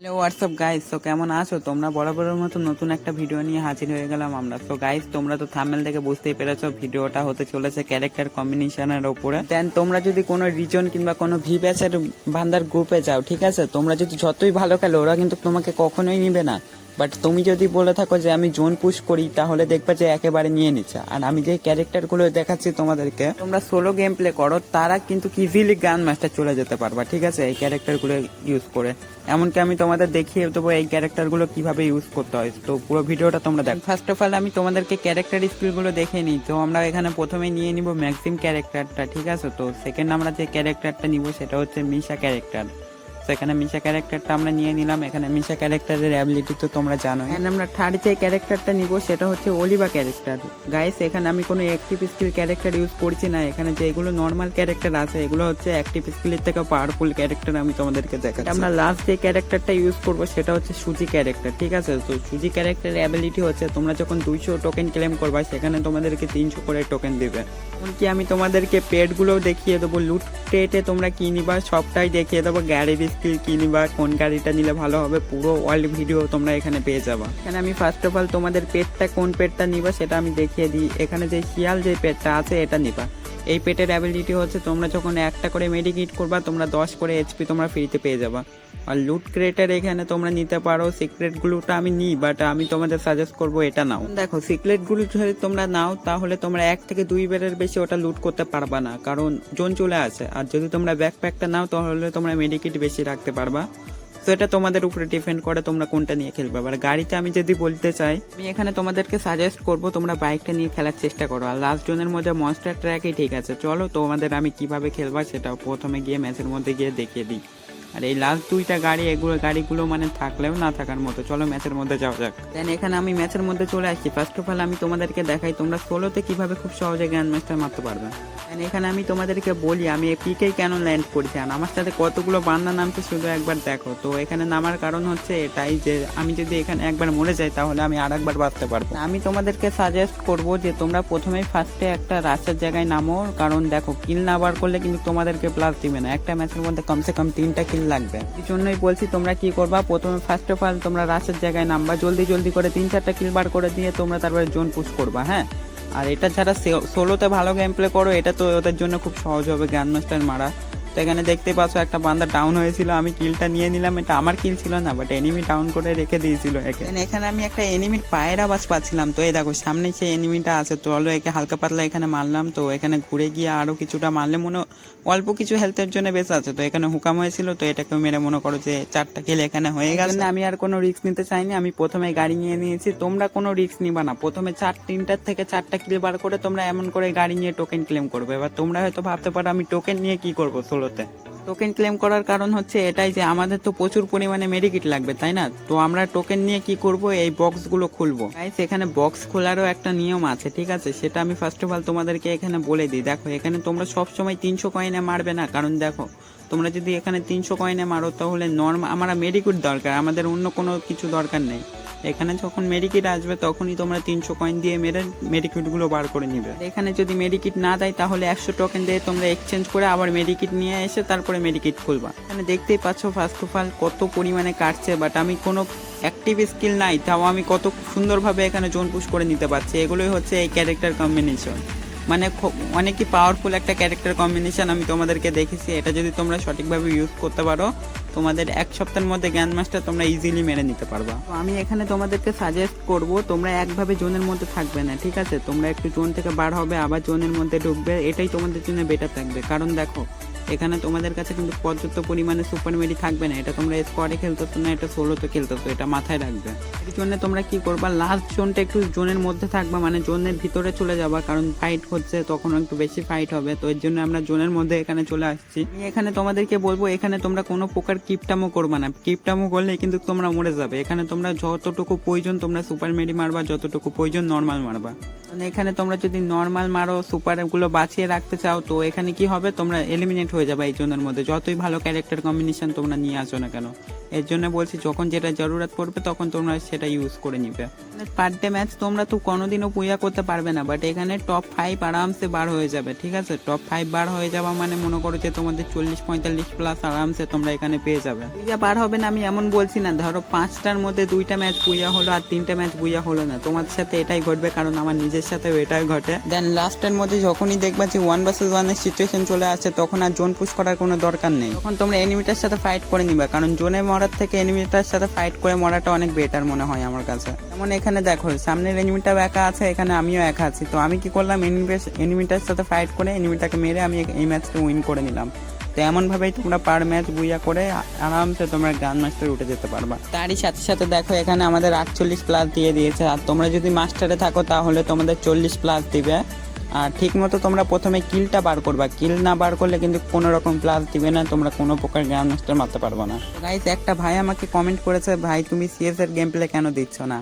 Hello WhatsApp guys তো কেমন আছো? তোমরা বরাবরের মতো নতুন একটা ভিডিও নিয়ে হাজির হয়ে গেলাম আমরা। তো গাইস তোমরা তো থামেল থেকে বুঝতেই পেরেছ ভিডিওটা হতে চলেছে ক্যারেক্টার কম্বিনেশনের ওপরে। দেন তোমরা যদি কোনো রিজন কিংবা কোনো ভি ব্যাচের বান্দার গ্রুপে যাও, ঠিক আছে? তোমরা যদি যতই ভালো খেলো, ওরা কিন্তু তোমাকে কখনোই নিবে না। বাট তুমি যদি বলে থাকো যে আমি জোন পুশ করি, তাহলে দেখবে যে একেবারে নিয়ে নিচ্ছে। আর আমি যে ক্যারেক্টারগুলো দেখাচ্ছি তোমাদেরকে, তোমরা সোলো গেম প্লে করো, তারা কিন্তু ইজিলি গান মাস্টার চলে যেতে পারবা, ঠিক আছে? এই ক্যারেক্টারগুলো ইউজ করে। এমনকি আমি তোমাদের দেখিয়ে দেবো এই ক্যারেক্টারগুলো কীভাবে ইউজ করতে হয়। তো পুরো ভিডিওটা তোমরা দেখো। ফার্স্ট অফ অল আমি তোমাদেরকে ক্যারেক্টার স্কিলগুলো দেখে নিই। তো আমরা এখানে প্রথমে নিয়ে নিব ম্যাক্সিম ক্যারেক্টারটা ঠিক আছে? তো সেকেন্ড আমরা যে ক্যারেক্টারটা নিব, সেটা হচ্ছে মিশা ক্যারেক্টার সেখানে মিশা ক্যারেক্টারটা আমরা নিয়ে নিলাম। এখানে মিশা ক্যারেক্টারের অ্যাবিলিটি তো তোমরা জানো এখানে আমরা থার্ড যে ক্যারেক্টারটা নিব, সেটা হচ্ছে অলিভা ক্যারেক্টার গাইস এখানে আমি কোনো অ্যাক্টিভ স্কিল ক্যারেক্টার ইউজ করছি না। এখানে যে এগুলো নর্মাল ক্যারেক্টার আছে, এগুলো হচ্ছে অ্যাক্টিভ স্কিলের থেকে পাওয়ারফুল ক্যারেক্টার আমি তোমাদেরকে দেখাচ্ছি। আমরা লাস্ট যে ক্যারেক্টারটা ইউজ করব, সেটা হচ্ছে সুজি ক্যারেক্টার ঠিক আছে? তো সুজি ক্যারেক্টারের অ্যাবিলিটি হচ্ছে, তোমরা যখন দুইশো টোকেন ক্লেম করবা, সেখানে তোমাদেরকে তিনশো করে টোকেন দিবে। এমনকি আমি তোমাদেরকে পেডগুলো দেখিয়ে দেবো লুট পেটে তোমরা কি নিবা, সবটাই দেখিয়ে দেবো গাড়ির স্কিল কি বা কোন গাড়িটা নিলে ভালো হবে, পুরো ওয়ার্ল্ড ভিডিও তোমরা এখানে পেয়ে যাবা। এখানে আমি ফার্স্ট অফ অল তোমাদের পেটটা কোন পেটটা নিবা সেটা আমি দেখিয়ে দিই। এখানে যে শিয়াল যে পেটটা আছে, এটা নিবা। এই পেটের অ্যাবিলিটি হচ্ছে তোমরা যখন একটা করে মেডিকেট করবা, তোমরা দশ করে এইচপি তোমরা ফ্রিতে পেয়ে যাবা। আর লুট ক্রেটের এখানে তোমরা নিতে পারো সিক্রেটগুলোটা আমি নিই বাট আমি তোমাদের সাজেস্ট করব এটা নাও। দেখো সিক্রেটগুলো যদি তোমরা নাও, তাহলে তোমরা এক থেকে দুই বেরের বেশি ওটা লুট করতে পারবা না, কারণ জোন চলে আসে। আর যদি তোমরা ব্যাকপ্যাকটা নাও, তাহলে তোমরা মেডিকেট বেশি রাখতে পারবা। তো এটা তোমাদের উপরে ডিপেন্ড করে তোমরা কোনটা নিয়ে খেলবে। আর গাড়িতে আমি যদি বলতে চাই, আমি এখানে তোমাদেরকে সাজেস্ট করব তোমরা বাইকটা নিয়ে খেলার চেষ্টা করো। আর লাস্ট জোনের মধ্যে মনস্টার ট্র্যাকই ঠিক আছে। চলো তোমাদের আমি কীভাবে খেলবা সেটা প্রথমে গিয়ে ম্যাচের মধ্যে গিয়ে দেখিয়ে দিই। আর এই লাস্ট দুইটা গাড়ি, এগুলো গাড়িগুলো মানে থাকলেও না থাকার মতো। চলো ম্যাচের মধ্যে যাওয়া যাক। দেন এখানে আমি ম্যাচের মধ্যে চলে আসছি। ফার্স্ট অফ অল আমি তোমাদেরকে দেখাই, তোমরা সোলোতে কীভাবে খুব সহজে গ্র্যান্ড মাস্টার মারতে পারবে। দেন এখানে আমি তোমাদেরকে বলি, আমি এই পিকেই কেন ল্যান্ড করেছি? আর আমার সাথে কতগুলো বান্দা নামছে শুধু একবার দেখো। তো এখানে নামার কারণ হচ্ছে এটাই যে, আমি যদি এখানে একবার মরে যাই, তাহলে আমি আর একবার বাঁচতে পারব। আমি তোমাদেরকে সাজেস্ট করব যে, তোমরা প্রথমেই ফার্স্টে একটা রাস্তার জায়গায় নামো। কারণ দেখো কিল না বার করলে কিন্তু তোমাদেরকে প্লাস দিবে না। একটা ম্যাচের মধ্যে কমসে কম তিনটা কিল লাগবে। এই জন্যই বলছি, তোমরা কি করবা? প্রথমে ফার্স্ট অফ অল তোমরা রাশের জায়গায় নামবা, জলদি জলদি করে তিন চারটা কিল বার করে দিয়ে তোমরা তারপরে জোন পুশ করবা হ্যাঁ? আর এটা ছাড়া সোলোতে ভালো গেম প্লে করো, এটা তো ওদের জন্য খুব সহজ হবে গ্র্যান্ড মাস্টার মারা। তো এখানে দেখতে পাচ্ছ একটা বান্দা ডাউন হয়েছিল আমি কিলটা নিয়ে নিলাম এটা আমার কিল ছিল না বাট এনিমি ডাউন করে রেখে দিয়েছিল একে। এখানে আমি একটা এনিমির পায়ের আওয়াজ পাচ্ছিলাম তো এই দেখো সামনে সেই এনিমিটা আছে তো চলো একে হালকা পাতলা এখানে মারলাম তো এখানে ঘুরে গিয়ে আরও কিছুটা মারলে মনে অল্প কিছু হেলথের জন্য বেশ আছে তো এখানে হুকাম হয়েছিল তো এটাকে মেরে মনে করো যে চারটা কিল এখানে হয়ে গেছে। আমি আর কোনো রিস্ক নিতে চাইনি আমি প্রথমে গাড়ি নিয়ে নিয়েছি তোমরা কোনো রিস্ক নিবা না প্রথমে চার তিনটার থেকে চারটা কিল বার করে তোমরা এমন করে গাড়ি নিয়ে টোকেন ক্লেম করবে এবার তোমরা হয়তো ভাবতে পারো আমি টোকেন নিয়ে কি করব ষোলোতে টোকেন ক্লেম করার কারণ হচ্ছে এটাই যে আমাদের তো প্রচুর পরিমাণে মেডিকিট লাগবে, তাই না? তো আমরা টোকেন নিয়ে কি করব? এই বক্সগুলো খুলবো। গাইস এখানে বক্স খোলারও একটা নিয়ম আছে, ঠিক আছে? সেটা আমি ফার্স্ট অফ অল তোমাদেরকে এখানে বলে দিই। দেখো, এখানে তোমরা সব সময় তিনশো কয়েনে মারবে না। কারণ দেখো, তোমরা যদি এখানে তিনশো কয়েনে মারো, তাহলে নর্মাল আমরা মেডিকিট দরকার, আমাদের অন্য কোনো কিছু দরকার নেই। এখানে যখন মেডিকিট আসবে, তখনই তোমরা তিনশো কয়েন দিয়ে মেরে মেডিকিটগুলো বার করে নিবে। এখানে যদি মেডিকিট না দেয়, তাহলে একশো টোকেন দিয়ে তোমরা এক্সচেঞ্জ করে আবার মেডিকিট নিয়ে এসে তারপরে মেডিকিট খুলবা। এখানে দেখতেই পাচ্ছ ফার্স্ট অফ অল কত পরিমাণে কাটছে বাট আমি কোনো অ্যাক্টিভ স্কিল নাই, তাও আমি কত সুন্দরভাবে এখানে জোন পুশ করে নিতে পারছি। এগুলোই হচ্ছে এই ক্যারেক্টার কম্বিনেশন মানে অনেকই পাওয়ারফুল একটা ক্যারেক্টার কম্বিনেশন আমি তোমাদেরকে দেখেছি। এটা যদি তোমরা সঠিকভাবে ইউজ করতে পারো তোমাদের এক সপ্তাহের মধ্যে জ্ঞান মাস্টার তোমরা ইজিলি মেরে নিতে পারবা। আমি এখানে তোমাদেরকে সাজেস্ট করব, তোমরা একভাবে জোনের মধ্যে থাকবে না, ঠিক আছে? তোমরা একটু জোন থেকে বার হবে, আবার জোনের মধ্যে ঢুকবে, এটাই তোমাদের জন্য বেটার থাকবে। কারণ দেখো এখানে তোমাদের কাছে কিন্তু পর্যাপ্ত পরিমাণে সুপার মেডি থাকবে না। এটা তোমরা স্কোয়াডে খেলতেছো না, এটা ষোলোতে খেলতেছো এটা মাথায় রাখবে। এর জন্য তোমরা কি করবা লাস্ট জোনটা একটু জোনের মধ্যে থাকবা মানে জোনের ভিতরে চলে যাবা, কারণ ফাইট হচ্ছে, তখন একটু বেশি ফাইট হবে। তো এর জন্য আমরা জোনের মধ্যে এখানে চলে আসছি। এখানে তোমাদেরকে বলব, এখানে তোমরা কোনো প্রকার কিপটামো করবা না। কিপটামো করলে কিন্তু তোমরা মরে যাবে। এখানে তোমরা যতটুকু প্রয়োজন তোমরা সুপার মেডি মারবা, যতটুকু প্রয়োজন নর্মাল মারবা। মানে এখানে তোমরা যদি নর্মাল মারো সুপারগুলো বাঁচিয়ে রাখতে চাও, তো এখানে কি হবে? তোমরা এলিমিনেট হয়ে যাবে এই জনের মধ্যে। যতই ভালো ক্যারেক্টার কম্বিনেশন তোমরা নিয়ে আসো না কেন, এর জন্য বলছি যখন যেটা জরুরত পড়বে তখন তোমরা সেটা ইউজ করে নিবে। পার ডে ম্যাচ তোমরা তো কোনোদিনও পুয়া করতে পারবে না বাট এখানে টপ ফাইভ আরামসে বার হয়ে যাবে, ঠিক আছে? টপ ফাইভ বার হয়ে যাওয়া মানে মনে করো যে তোমাদের চল্লিশ পঁয়তাল্লিশ প্লাস আরামসে তোমরা এখানে পেয়ে যাবে। পুইয়া বার হবে না আমি এমন বলছি না, ধরো পাঁচটার মধ্যে দুইটা ম্যাচ পূজা হলো আর তিনটা ম্যাচ পূজা হলো না, তোমাদের সাথে এটাই ঘটবে কারণ আমার নিজের সাথেও এটাই ঘটে। দেন লাস্টের মধ্যে যখনই দেখবা যে ওয়ান ভার্সেস ওয়ানের সিচুয়েশন চলে আসছে, তখন আর জোন পুশ করার কোনো দরকার নেই। তখন তোমরা এনিমিটার সাথে ফাইট করে নিবা, কারণ জোনে মরার থেকে এনিমিটার সাথে ফাইট করে মরাটা অনেক বেটার মনে হয় আমার কাছে। যেমন এখানে দেখো, সামনের এনিমিটাও একা আছে, এখানে আমিও একা আছি। তো আমি কি করলাম এনিমিটার সাথে ফাইট করে এনিমিটাকে মেরে আমি এই ম্যাচটা উইন করে নিলাম। তো এমনভাবেই তোমরা পার ম্যাচ বুইয়া করে আরামসে তোমরা গ্রান্ড মাস্টার উঠে যেতে পারবা। তারই সাথে সাথে দেখো, এখানে আমাদের আটচল্লিশ প্লাস দিয়ে দিয়েছে। আর তোমরা যদি মাস্টারে থাকো, তাহলে তোমাদের চল্লিশ প্লাস দিবে। আর ঠিক মতো তোমরা প্রথমে কিলটা বার করবা। কিল না বার করলে কিন্তু কোনো রকম প্লাস দিবে না, তোমরা কোনো প্রকার গ্রান্ড মাস্টার মারতে পারবে না। গাইস একটা ভাই আমাকে কমেন্ট করেছে, ভাই, তুমি সিএস এর গেম প্লে কেন দিচ্ছ না?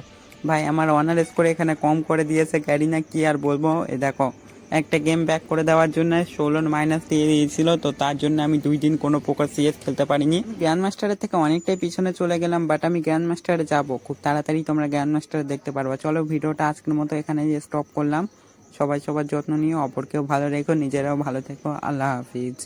ভাই, আমার অনার স্কোর এখানে কম করে দিয়েছে, গাড়ি না কি আর বলব? এ দেখো, একটা গেম ব্যাক করে দেওয়ার জন্য ষোলো মাইনাস দিয়ে দিয়েছিল, তো তার জন্য আমি দুই দিন কোনো প্রকার সিএস খেলতে পারিনি। গ্র্যান্ড মাস্টারের থেকে অনেকটাই পিছনে চলে গেলাম বাট আমি গ্র্যান্ড মাস্টারে যাব। খুব তাড়াতাড়ি তোমরা গ্র্যান্ড মাস্টারে দেখতে পারবা। চলো, ভিডিওটা আজকের মতো এখানে স্টপ করলাম। সবাই সবার যত্ন নিয়ে অপরকেও ভালো রেখো নিজেরাও ভালো থেকো। আল্লাহ হাফিজ।